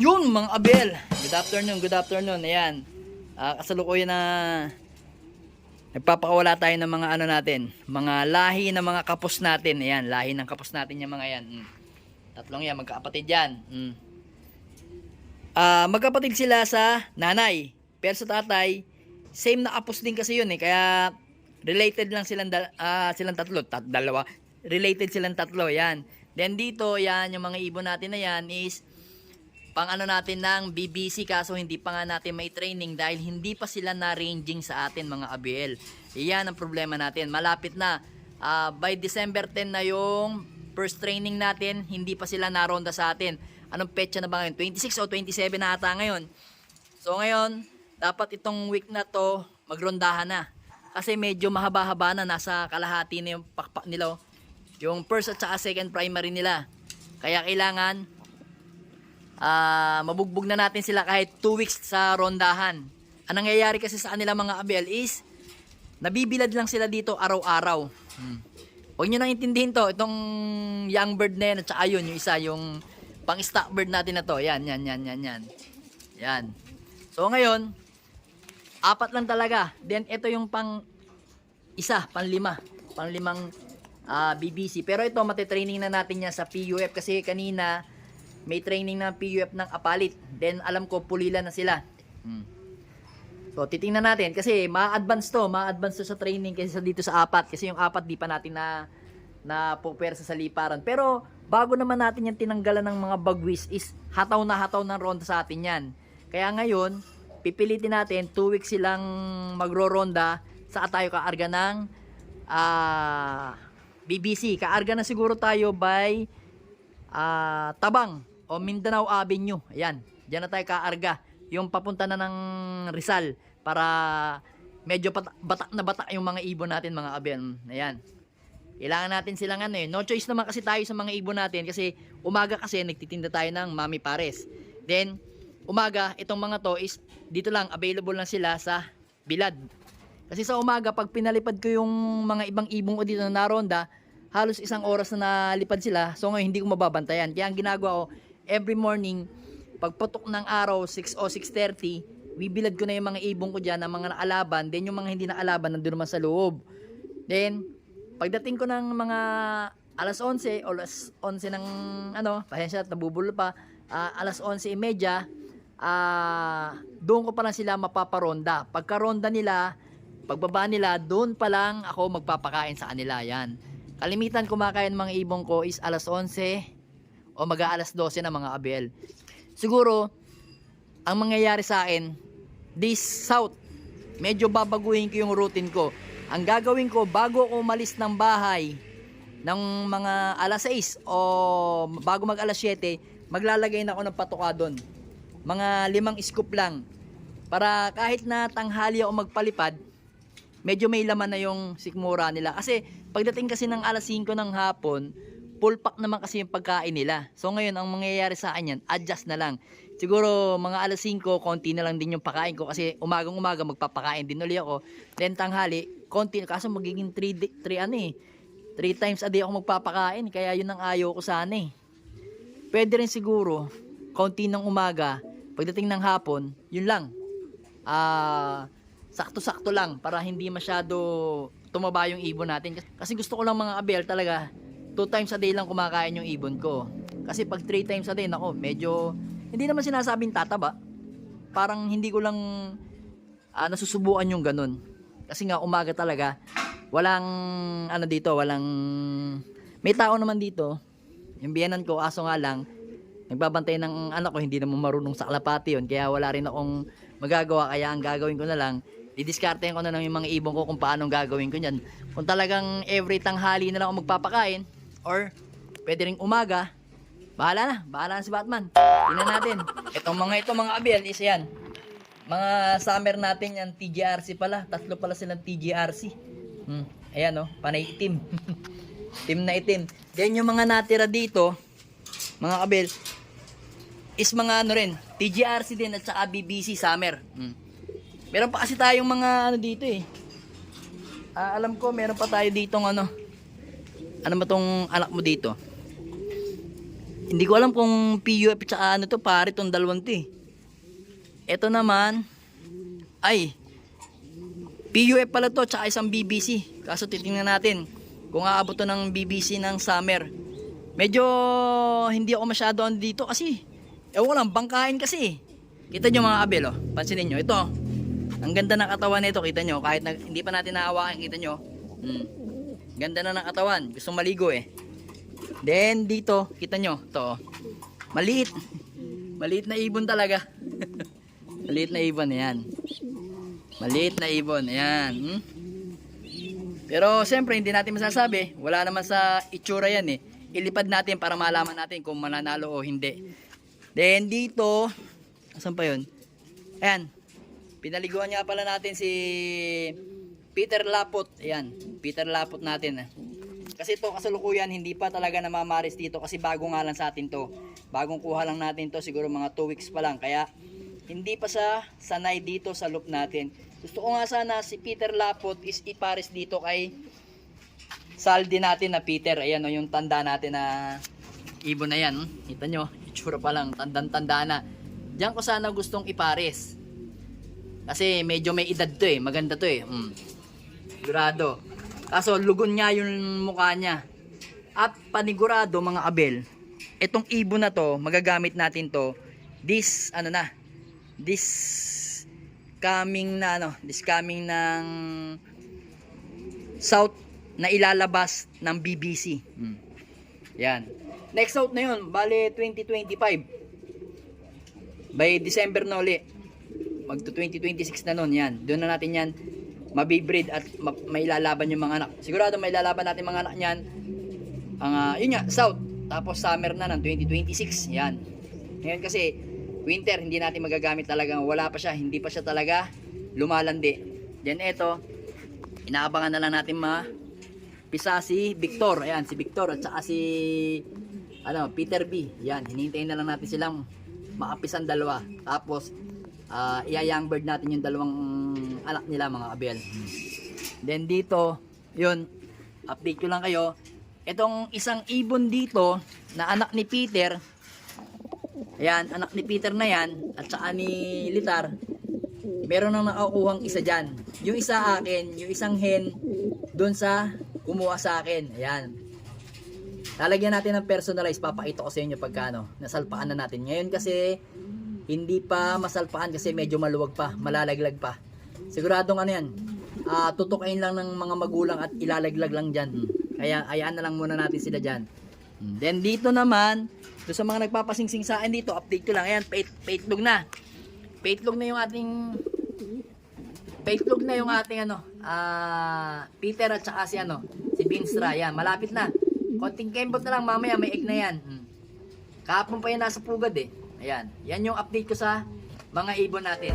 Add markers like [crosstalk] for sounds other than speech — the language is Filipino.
Yun mga abel. Good afternoon, good afternoon. Ayan. Ah, kasalukuyan na nagpapakawala tayo ng mga ano natin, mga lahi ng mga kapos natin. Ayan, lahi ng kapos natin yung mga yan. Mm. Tatlong yan, magkakapatid yan. Mm. Ah, magkapatid sila sa nanay. Pero sa tatay, same na kapos din kasi yun eh. Kaya related lang silang, ah, silang tatlo. Tat dalawa. Related silang tatlo. Yan. Then dito, yan, yung mga ibon natin na yan is pang ano natin ng BBC kaso hindi pa nga natin may training dahil hindi pa sila na ranging sa atin mga ABL. Iyan ang problema natin. Malapit na. Ah, by December 10 na yung first training natin, hindi pa sila naronda sa atin. Anong petsa na ba ngayon? 26 o 27 na ata ngayon. So ngayon, dapat itong week na to magrondahan na. Kasi medyo mahaba-haba na nasa kalahati na yung pakpak nila. oh. Yung first at saka second primary nila. Kaya kailangan ah mabugbog na natin sila kahit 2 weeks sa rondahan. Ang nangyayari kasi sa kanila mga abel is nabibilad lang sila dito araw-araw. Hmm. Nyo nang intindihin to, itong young bird na yan at saka yun, yung isa, yung pang stock bird natin na to. Yan, yan, yan, yan, yan. Yan. So ngayon, apat lang talaga. Then ito yung pang isa, pang lima. Pang limang ah, BBC. Pero ito, matitraining na natin yan sa PUF kasi kanina may training ng PUF ng Apalit. Then alam ko pulila na sila. Hmm. So titingnan natin kasi ma-advance to, ma-advance to sa training kasi sa dito sa apat kasi yung apat di pa natin na na pupersa sa liparan. Pero bago naman natin yan tinanggalan ng mga bagwis is hataw na hataw ng ronda sa atin yan. Kaya ngayon, pipilitin natin 2 weeks silang magro-ronda sa tayo kaarga ng ah, BBC. Kaarga na siguro tayo by ah, Tabang o Mindanao Avenue. Ayan, diyan na tayo kaarga. Yung papunta na ng Rizal para medyo batak na batak yung mga ibon natin mga abel. Ayan. Kailangan natin silang ano eh. No choice naman kasi tayo sa mga ibon natin kasi umaga kasi nagtitinda tayo ng Mami Pares. Then, umaga, itong mga to is dito lang, available lang sila sa Bilad. Kasi sa umaga, pag pinalipad ko yung mga ibang ibong ko dito na naronda, halos isang oras na nalipad sila. So ngayon, hindi ko mababantayan. Kaya ang ginagawa ko, every morning, pagputok ng araw, 6 o 6.30, bibilad ko na yung mga ibong ko dyan, ng mga naalaban. Then yung mga hindi naalaban, nandun naman sa loob. Then, pagdating ko ng mga alas 11 o alas 11 ng ano, pasensya at nabubulo pa, ah, alas 11.30, ah, doon ko pa lang sila mapaparonda. Pagkaronda nila, pagbaba nila, doon pa lang ako magpapakain sa kanila. Yan. Kalimitan kumakain mga ibong ko is alas 11 o mag alas 12 na mga abel. Siguro, ang mangyayari sa akin, this south, medyo babaguhin ko yung routine ko. Ang gagawin ko, bago ako umalis ng bahay, ng mga alas 6 o bago mag alas 7, maglalagay na ako ng patuka doon. Mga limang scoop lang. Para kahit na tanghali ako magpalipad, medyo may laman na yung sikmura nila. Kasi pagdating kasi ng alas 5 ng hapon, full pack naman kasi yung pagkain nila. So ngayon, ang mangyayari sa akin yan, adjust na lang. Siguro mga alas 5, konti na lang din yung pakain ko kasi umagang umaga magpapakain din uli ako. Then tanghali, konti, kaso magiging 3, 3 ano eh, 3 times a day ako magpapakain. Kaya yun ang ayaw ko sana eh. Pwede rin siguro, konti ng umaga, pagdating ng hapon, yun lang. Ah, sakto-sakto lang para hindi masyado tumaba yung ibon natin. Kasi gusto ko lang mga abel talaga, 2 times a day lang kumakain yung ibon ko. Kasi pag 3 times a day, nako, medyo, hindi naman sinasabing tataba. Parang hindi ko lang ah, nasusubukan yung ganun. Kasi nga umaga talaga, walang ano dito, walang may tao naman dito. Yung biyanan ko, aso nga lang, nagbabantay ng anak ko, hindi naman marunong sa kalapati yun. Kaya wala rin akong magagawa. Kaya ang gagawin ko na lang, didiskartehan ko na lang yung mga ibon ko kung paano gagawin ko yan. Kung talagang every tanghali na lang ako magpapakain, or pwede rin umaga, bahala na. Bahala na si Batman. Tingnan natin. Itong mga ito, mga abel, is yan. Mga summer natin yan, TGRC pala. Tatlo pala silang TGRC. Hmm. Ayan, oh, panay itim. [laughs] Team na itim. Then yung mga natira dito, mga kabel, is mga ano rin, TGRC din at saka BBC Summer. Hmm. Meron pa kasi tayong mga ano dito eh. Ah, alam ko, meron pa tayo ditong ano. Ano ba tong anak mo dito? Hindi ko alam kung PUF tsaka ano to, pare tong dalawang to eh. Ito naman, ay, PUF pala to, tsaka isang BBC. Kaso titingnan natin kung aabot to ng BBC ng summer. Medyo hindi ako masyado ano dito kasi, ewan ko lang, bangkain kasi. Kita nyo mga abel, oh. pansinin nyo, ito. Ang ganda ng katawan nito, kita nyo, kahit na, hindi pa natin nahawakan, kita nyo. Hmm. Ganda na ng katawan, gustong maligo eh. Then dito, kita nyo, to. Maliit. Maliit na ibon talaga. [laughs] Maliit na ibon, yan. Maliit na ibon, ayan. Hmm? Pero siyempre, hindi natin masasabi. Wala naman sa itsura yan eh. Ilipad natin para malaman natin kung mananalo o hindi. Then dito, asan pa yun? Ayan. Pinaliguan nga pala natin si Peter Lapot. Ayan, Peter Lapot natin. Kasi to kasalukuyan hindi pa talaga namamaris dito kasi bago nga lang sa atin to. Bagong kuha lang natin to siguro mga 2 weeks pa lang kaya hindi pa sa sanay dito sa loop natin. Gusto ko nga sana si Peter Lapot is ipares dito kay saldi natin na Peter. Ayan o yung tanda natin na ibon na yan. Kita nyo, itsura pa lang, tandang-tanda na. Diyan ko sana gustong ipares. Kasi medyo may edad to eh, maganda to eh. Mm. Sigurado. Kaso lugon nga yung mukha niya. At panigurado mga abel, itong ibon na to, magagamit natin to this ano na, this coming na ano, this coming ng south na ilalabas ng BBC. Hmm. Yan. Next out na yun, bale 2025. By December na uli. Magto 2026 na nun, yan. Doon na natin yan mabibreed at ma- mailalaban yung mga anak. Sigurado mailalaban natin mga anak niyan. Ang ah, yun nga, south. Tapos summer na ng 2026. Yan. Ngayon kasi winter hindi natin magagamit talaga. Wala pa siya, hindi pa siya talaga lumalandi. Then eto, inaabangan na lang natin ma pisa si Victor. Ayan, si Victor at saka si ano, Peter B. Yan, hinintayin na lang natin silang maapisan dalawa. Tapos uh, iya-young bird natin yung dalawang anak nila mga kabel. Then dito, yun, update ko lang kayo. Itong isang ibon dito na anak ni Peter, ayan, anak ni Peter na yan, at saka ni Litar, meron nang nakakuhang isa dyan. Yung isa akin, yung isang hen, doon sa kumuha sa akin. Ayan. Lalagyan natin ng personalized, papakita ko sa inyo pagkano. Nasalpaan na natin. Ngayon kasi, hindi pa masalpaan kasi medyo maluwag pa, malalaglag pa. Siguradong ano yan, ah tutukain lang ng mga magulang at ilalaglag lang dyan. Kaya ayaan na lang muna natin sila dyan. Then dito naman, doon sa mga nagpapasingsing sa akin dito, update ko lang. Ayan, pait, paitlog na. Paitlog na yung ating paitlog na yung ating ano, ah Peter at saka si ano, si Binstra. Yan, malapit na. Konting kembot na lang, mamaya may egg na yan. Hmm. Kahapon pa yan nasa pugad eh. Ayan, yan yung update ko sa mga ibon natin.